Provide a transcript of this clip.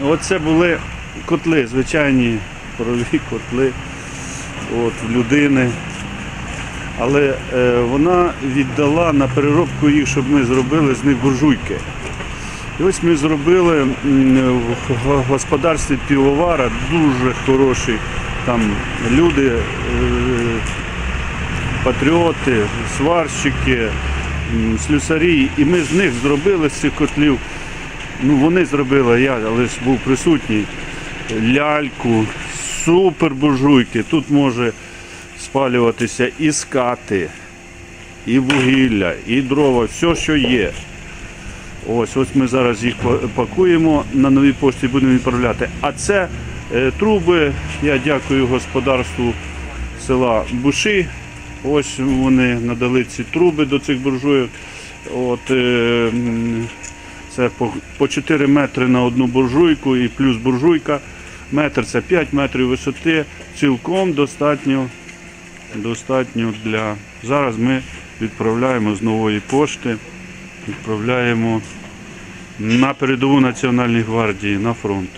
Оце були котли, звичайні парові котли от, людини. Але е, вона віддала на переробку їх, щоб ми зробили з них буржуйки. І ось ми зробили в господарстві півовара дуже хороші там люди, е, патріоти, сварщики, слюсарі. І ми з них зробили з цих котлів. Ну вони зробили, я але ж був присутній. Ляльку, супер буржуйки. Тут може спалюватися і скати, і вугілля, і дрова, все, що є. Ось, ось ми зараз їх пакуємо на новій пошті будемо відправляти. А це е, труби. Я дякую господарству села Буші. Ось вони надали ці труби до цих буржуйок. От, е, це по, по 4 метри на одну буржуйку і плюс буржуйка. Метр це 5 метрів висоти. Цілком достатньо, достатньо для. Зараз ми відправляємо з нової пошти відправляємо на передову Національної гвардії на фронт.